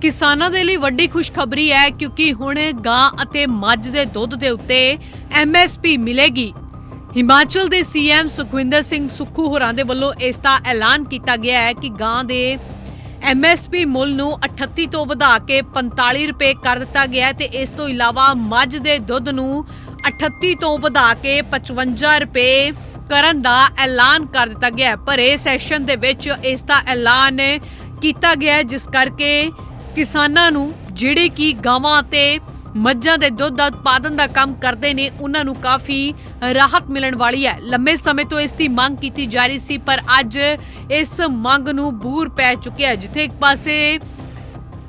ਕਿਸਾਨਾਂ ਦੇ ਲਈ ਵੱਡੀ ਖੁਸ਼ਖਬਰੀ ਹੈ ਕਿਉਂਕਿ ਹੁਣ ਗਾਂ ਅਤੇ ਮੱਝ ਦੇ ਦੁੱਧ ਦੇ ਉੱਤੇ ਐਮਐਸਪੀ ਮਿਲੇਗੀ। ਹਿਮਾਚਲ ਦੇ ਸੀਐਮ ਸੁਖਵਿੰਦਰ ਸਿੰਘ ਸੁੱਖੂ ਹੋਰਾਂ ਦੇ ਵੱਲੋਂ ਇਸ ਦਾ ਐਲਾਨ ਕੀਤਾ ਗਿਆ ਹੈ ਕਿ ਗਾਂ ਦੇ ਐਮਐਸਪੀ ਮੁੱਲ ਨੂੰ 38 ਤੋਂ ਵਧਾ ਕੇ 45 ਰੁਪਏ ਕਰ ਦਿੱਤਾ ਗਿਆ ਹੈ ਤੇ ਇਸ ਤੋਂ ਇਲਾਵਾ ਮੱਝ ਦੇ ਦੁੱਧ ਨੂੰ 38 ਤੋਂ ਵਧਾ ਕੇ 55 ਰੁਪਏ ਕਰਨ ਦਾ ਐਲਾਨ ਕਰ ਦਿੱਤਾ ਗਿਆ ਪਰ ਇਹ ਸੈਸ਼ਨ ਦੇ ਵਿੱਚ ਇਸ ਦਾ ਐਲਾਨ ਕੀਤਾ ਗਿਆ ਜਿਸ ਕਰਕੇ ਕਿਸਾਨਾਂ ਨੂੰ ਜਿਹੜੇ ਕਿ ਗਾਵਾਂ ਤੇ ਮੱਝਾਂ ਦੇ ਦੁੱਧ ਦਾ ਉਤਪਾਦਨ ਦਾ ਕੰਮ ਕਰਦੇ ਨੇ, ਉਹਨਾਂ ਨੂੰ ਕਾਫੀ ਰਾਹਤ ਮਿਲਣ ਵਾਲੀ ਹੈ। ਲੰਮੇ ਸਮੇਂ ਤੋਂ ਇਸ ਦੀ ਮੰਗ ਕੀਤੀ ਜਾ ਰਹੀ ਸੀ, ਪਰ ਅੱਜ ਇਸ ਮੰਗ ਨੂੰ ਬੂਰ ਪੈ ਚੁੱਕਿਆ ਹੈ, ਜਿੱਥੇ ਇੱਕ ਪਾਸੇ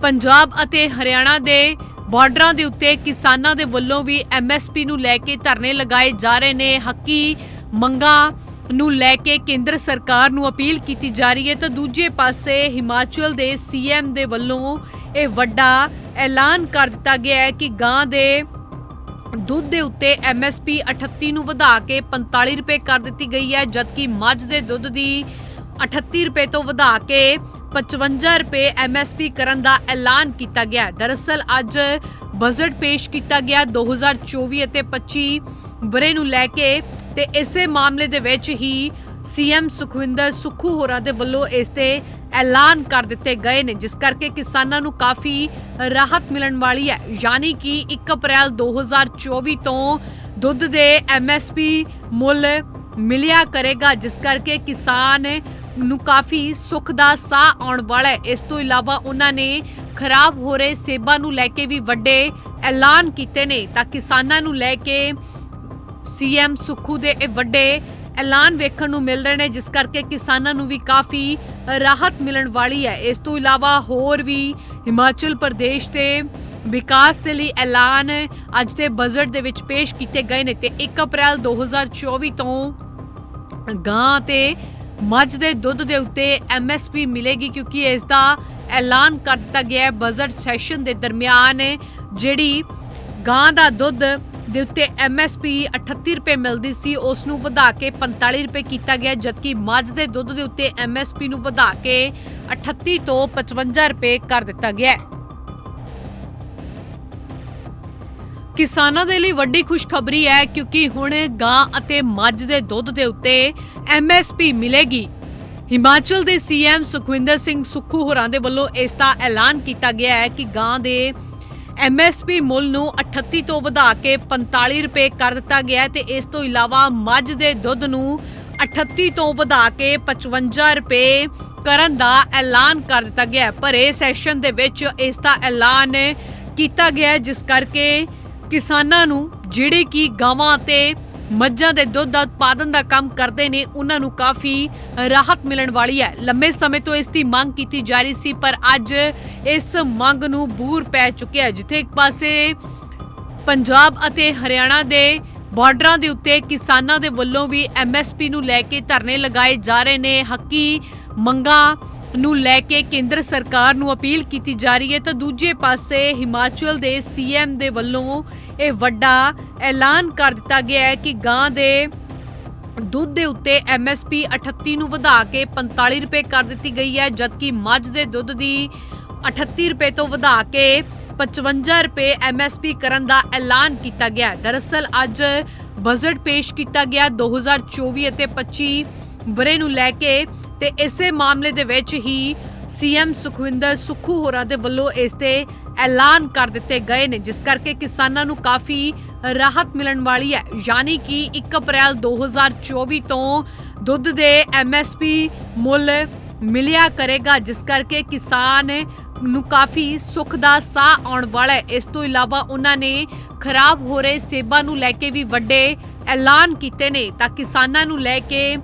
ਪੰਜਾਬ ਅਤੇ ਹਰਿਆਣਾ ਦੇ ਬਾਰਡਰਾਂ ਦੇ ਉੱਤੇ ਕਿਸਾਨਾਂ ਦੇ ਵੱਲੋਂ ਵੀ ਐਮਐਸਪੀ ਨੂੰ ਲੈ ਕੇ ਧਰਨੇ ਲਗਾਏ ਜਾ ਰਹੇ ਨੇ। ਹੱਕੀ ਮੰਗਾਂ ਨੂੰ ਲੈ ਕੇ ਕੇਂਦਰ ਸਰਕਾਰ ਨੂੰ ਅਪੀਲ ਕੀਤੀ ਜਾ ਰਹੀ ਹੈ। ਤਾਂ ਦੂਜੇ ਪਾਸੇ ਹਿਮਾਚਲ ਦੇ ਸੀਐਮ ਦੇ ਵੱਲੋਂ ਇਹ ਵੱਡਾ ਐਲਾਨ ਕਰ ਦਿੱਤਾ ਗਿਆ ਹੈ ਕਿ ਗਾਂ ਦੇ ਦੁੱਧ ਦੇ ਉੱਤੇ ਐਮਐਸਪੀ 38 ਨੂੰ ਵਧਾ ਕੇ 45 ਰੁਪਏ ਕਰ ਦਿੱਤੀ ਗਈ ਹੈ, ਜਦਕਿ ਮੱਝ ਦੇ ਦੁੱਧ ਦੀ 38 ਰੁਪਏ ਤੋਂ ਵਧਾ ਕੇ 55 ਰੁਪਏ ਐਮਐਸਪੀ ਕਰਨ ਦਾ ਐਲਾਨ ਕੀਤਾ ਗਿਆ ਦਰਅਸਲ, ਅੱਜ ਬਜਟ ਪੇਸ਼ ਕੀਤਾ ਗਿਆ 2024 ਅਤੇ 25 ਬਰੇ ਨੂੰ ਲੈ ਕੇ ਤੇ ਇਸੇ ਮਾਮਲੇ ਦੇ ਵਿੱਚ ਹੀ ਸੀਐਮ ਸੁਖਵਿੰਦਰ ਸੁੱਖੂ ਹੋਰਾਂ ਦੇ ਵੱਲੋਂ ਇਸ ਤੇ ਐਲਾਨ ਕਰ ਦਿੱਤੇ ਗਏ ਨੇ, ਜਿਸ ਕਰਕੇ ਕਿਸਾਨਾਂ ਨੂੰ ਕਾਫੀ ਰਾਹਤ ਮਿਲਣ ਵਾਲੀ ਹੈ। ਯਾਨੀ ਕਿ 1 ਅਪ੍ਰੈਲ 2024 ਤੋਂ ਦੁੱਧ ਦੇ ਐਮਐਸਪੀ ਮੁੱਲ ਮਿਲਿਆ ਕਰੇਗਾ, ਜਿਸ ਕਰਕੇ ਕਿਸਾਨ ਨੂੰ ਕਾਫੀ ਸੁੱਖ ਦਾ ਸਾਹ ਆਉਣ ਵਾਲਾ ਹੈ। ਇਸ ਤੋਂ ਇਲਾਵਾ ਉਹਨਾਂ ਨੇ ਖਰਾਬ ਹੋ ਰਹੇ ਸੇਬਾਂ ਨੂੰ ਲੈ ਕੇ ਵੀ ਵੱਡੇ ਐਲਾਨ ਕੀਤੇ ਨੇ, ਤਾਂ ਕਿਸਾਨਾਂ ਨੂੰ ਲੈ ਕੇ ਸੀਐਮ ਸੁੱਖੂ ਦੇ ਇਹ ਵੱਡੇ ਐਲਾਨ ਵੇਖਣ ਨੂੰ ਮਿਲ ਰਹੇ ਨੇ, ਜਿਸ ਕਰਕੇ ਕਿਸਾਨਾਂ ਨੂੰ ਵੀ ਕਾਫੀ ਰਾਹਤ ਮਿਲਣ ਵਾਲੀ ਹੈ। ਇਸ ਤੋਂ ਇਲਾਵਾ ਹੋਰ ਵੀ ਹਿਮਾਚਲ ਪ੍ਰਦੇਸ਼ ਤੇ ਵਿਕਾਸ ਦੇ ਲਈ ਐਲਾਨ ਅੱਜ ਦੇ ਬਜਟ ਦੇ ਵਿੱਚ ਪੇਸ਼ ਕੀਤੇ ਗਏ ਨੇ ਤੇ 1 ਅਪ੍ਰੈਲ 2024 ਤੋਂ ਗਾਂ ਤੇ ਮੱਝ ਦੇ ਦੁੱਧ ਦੇ ਉੱਤੇ ਐਮਐਸਪੀ ਮਿਲੇਗੀ, ਕਿਉਂਕਿ ਇਸ ਦਾ ਐਲਾਨ ਕਰ ਦਿੱਤਾ ਗਿਆ ਹੈ ਬਜਟ ਸੈਸ਼ਨ ਦੇ ਦਰਮਿਆਨ, ਜਿਹੜੀ ਗਾਂ ਦਾ ਦੁੱਧ ਦੇ ਉੱਤੇ ਐਮਐਸਪੀ 38 ਰੁਪਏ ਮਿਲਦੀ ਸੀ ਉਸ ਨੂੰ ਵਧਾ ਕੇ 45 ਰੁਪਏ ਕੀਤਾ ਗਿਆ, ਜਦਕਿ ਮੱਝ ਦੇ ਦੁੱਧ ਦੇ ਉੱਤੇ ਐਮਐਸਪੀ ਨੂੰ ਵਧਾ ਕੇ 38 ਤੋਂ 55 ਰੁਪਏ ਕਰ ਦਿੱਤਾ ਗਿਆ ਹੈ। ਕਿਸਾਨਾਂ ਦੇ ਲਈ ਵੱਡੀ ਖੁਸ਼ਖਬਰੀ ਹੈ, ਕਿਉਂਕਿ ਹੁਣ ਗਾਂ ਅਤੇ ਮੱਝ ਦੇ ਦੁੱਧ ਦੇ ਉੱਤੇ ਐਮਐਸਪੀ ਮਿਲੇਗੀ। ਹਿਮਾਚਲ ਦੇ ਸੀਐਮ ਸੁਖਵਿੰਦਰ ਸਿੰਘ ਸੁੱਖੂ ਹੋਰਾਂ ਦੇ ਵੱਲੋਂ ਇਸ ਦਾ ਐਲਾਨ ਕੀਤਾ ਗਿਆ ਹੈ ਕਿ ਗਾਂ ਦੇ ਐਮਐਸਪੀ ਮੁੱਲ ਨੂੰ 38 ਤੋਂ ਵਧਾ ਕੇ 45 ਰੁਪਏ ਕਰ ਦਿੱਤਾ ਗਿਆ ਹੈ ਤੇ ਇਸ ਤੋਂ ਇਲਾਵਾ ਮੱਝ ਦੇ ਦੁੱਧ ਨੂੰ 38 ਤੋਂ ਵਧਾ ਕੇ 55 ਰੁਪਏ ਕਰਨ ਦਾ ਐਲਾਨ ਕਰ ਦਿੱਤਾ ਗਿਆ ਹੈ। ਪਰ ਇਹ ਸੈਸ਼ਨ ਦੇ ਵਿੱਚ ਇਸ ਦਾ ਐਲਾਨ ਕੀਤਾ ਗਿਆ ਜਿਸ ਕਰਕੇ ਕਿਸਾਨਾਂ ਨੂੰ ਜਿਹੜੇ ਕਿ ਗਾਵਾਂ ਤੇ ਮੱਝਾਂ ਦੇ ਦੁੱਧ ਦਾ ਉਤਪਾਦਨ ਦਾ ਕੰਮ ਕਰਦੇ ਨੇ, ਉਹਨਾਂ ਨੂੰ ਕਾਫੀ ਰਾਹਤ ਮਿਲਣ ਵਾਲੀ ਹੈ। ਲੰਮੇ ਸਮੇਂ ਤੋਂ ਇਸ ਦੀ ਮੰਗ ਕੀਤੀ ਜਾ ਰਹੀ ਸੀ, ਪਰ ਅੱਜ ਇਸ ਮੰਗ ਨੂੰ ਬੂਰ ਪੈ ਚੁੱਕਿਆ ਜਿੱਥੇ ਇੱਕ ਪਾਸੇ ਪੰਜਾਬ ਅਤੇ ਹਰਿਆਣਾ ਦੇ ਬਾਰਡਰਾਂ ਦੇ ਉੱਤੇ ਕਿਸਾਨਾਂ ਦੇ ਵੱਲੋਂ ਵੀ ਐਮਐਸਪੀ ਨੂੰ ਲੈ ਕੇ ਧਰਨੇ ਲਗਾਏ ਜਾ ਰਹੇ ਨੇ। ਹੱਕੀ ਮੰਗਾਂ ਨੂੰ ਲੈ ਕੇ ਕੇਂਦਰ ਸਰਕਾਰ ਨੂੰ ਅਪੀਲ ਕੀਤੀ ਜਾ ਰਹੀ ਹੈ ਤਾਂ ਦੂਜੇ ਪਾਸੇ ਹਿਮਾਚਲ ਦੇ ਸੀਐਮ ਦੇ ਵੱਲੋਂ ਇਹ ਵੱਡਾ ਐਲਾਨ ਕਰ ਦਿੱਤਾ ਗਿਆ ਹੈ ਕਿ ਗਾਂ ਦੇ ਦੁੱਧ ਦੇ ਉੱਤੇ ਐਮਐਸਪੀ 38 ਨੂੰ ਵਧਾ ਕੇ 45 ਰੁਪਏ ਕਰ ਦਿੱਤੀ ਗਈ ਹੈ, ਜਦਕਿ ਮੱਝ ਦੇ ਦੁੱਧ ਦੀ 38 ਰੁਪਏ ਤੋਂ ਵਧਾ ਕੇ 55 ਰੁਪਏ ਐਮਐਸਪੀ ਕਰਨ ਦਾ ਐਲਾਨ ਕੀਤਾ ਗਿਆ ਹੈ। ਦਰਅਸਲ ਅੱਜ ਬਜਟ ਪੇਸ਼ ਕੀਤਾ ਗਿਆ 2024 ਅਤੇ 25 ਬਰੇ ਨੂੰ ਲੈ ਕੇ ਤੇ ਇਸੇ ਮਾਮਲੇ ਦੇ ਵਿੱਚ ਹੀ ਸੀਐਮ ਸੁਖਵਿੰਦਰ ਸੁੱਖੂ ਹੋਰਾਂ ਦੇ ਵੱਲੋਂ ਇਸ ਤੇ ਐਲਾਨ ਕਰ ਦਿੱਤੇ ਗਏ ਨੇ, ਜਿਸ ਕਰਕੇ ਕਿਸਾਨਾਂ ਨੂੰ ਕਾਫੀ ਰਾਹਤ ਮਿਲਣ ਵਾਲੀ ਹੈ। ਯਾਨੀ ਕਿ 1 ਅਪ੍ਰੈਲ 2024 ਤੋਂ ਦੁੱਧ ਦੇ ਐਮਐਸਪੀ ਮੁੱਲ ਮਿਲਿਆ ਕਰੇਗਾ, ਜਿਸ ਕਰਕੇ ਕਿਸਾਨ ਨੂੰ ਕਾਫੀ ਸੁੱਖ ਦਾ ਸਾਹ ਆਉਣ ਵਾਲਾ ਹੈ। ਇਸ ਤੋਂ ਇਲਾਵਾ ਉਹਨਾਂ ਨੇ ਖਰਾਬ ਹੋ ਰਹੇ ਸੇਬਾਂ ਨੂੰ ਲੈ ਕੇ ਵੀ ਵੱਡੇ ਐਲਾਨ ਕੀਤੇ ਨੇ, ਤਾਂ ਕਿਸਾਨਾਂ ਨੂੰ ਲੈ ਕੇ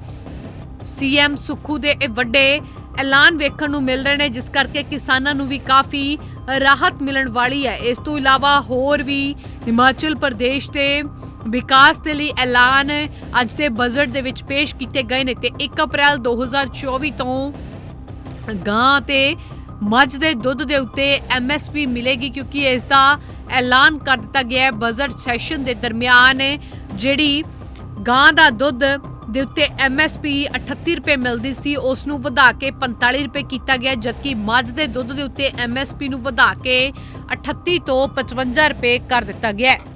ਸੀਐਮ ਸੁੱਖੂ ਦੇ ਇਹ ਵੱਡੇ ਐਲਾਨ ਵੇਖਣ ਨੂੰ ਮਿਲ ਰਹੇ ਨੇ, ਜਿਸ ਕਰਕੇ ਕਿਸਾਨਾਂ ਨੂੰ ਵੀ ਕਾਫੀ ਰਾਹਤ ਮਿਲਣ ਵਾਲੀ ਹੈ। ਇਸ ਤੋਂ ਇਲਾਵਾ ਹੋਰ ਵੀ ਹਿਮਾਚਲ ਪ੍ਰਦੇਸ਼ ਤੇ ਵਿਕਾਸ ਦੇ ਲਈ ਐਲਾਨ ਅੱਜ ਦੇ ਬਜਟ ਦੇ ਵਿੱਚ ਪੇਸ਼ ਕੀਤੇ ਗਏ ਨੇ ਤੇ 1 ਅਪ੍ਰੈਲ 2024 ਤੋਂ ਗਾਂ ਤੇ ਮੱਝ ਦੇ ਦੁੱਧ ਦੇ ਉੱਤੇ ਐਮਐਸਪੀ ਮਿਲੇਗੀ, ਕਿਉਂਕਿ ਇਸ ਦਾ ਐਲਾਨ ਕਰ ਦਿੱਤਾ ਗਿਆ ਹੈ ਬਜਟ ਸੈਸ਼ਨ ਦੇ ਦਰਮਿਆਨ, ਜਿਹੜੀ ਗਾਂ ਦਾ ਦੁੱਧ ਦੇ ਉੱਤੇ ਐਮਐਸਪੀ 38 ਰੁਪਏ ਮਿਲਦੀ ਸੀ ਉਸ ਨੂੰ ਵਧਾ ਕੇ 45 ਰੁਪਏ ਕੀਤਾ ਗਿਆ, ਜਦਕਿ ਮੱਝ ਦੇ ਦੁੱਧ ਦੇ ਉੱਤੇ ਐਮਐਸਪੀ ਨੂੰ ਵਧਾ ਕੇ 38 ਤੋਂ 55 ਰੁਪਏ ਕਰ ਦਿੱਤਾ ਗਿਆ ਹੈ।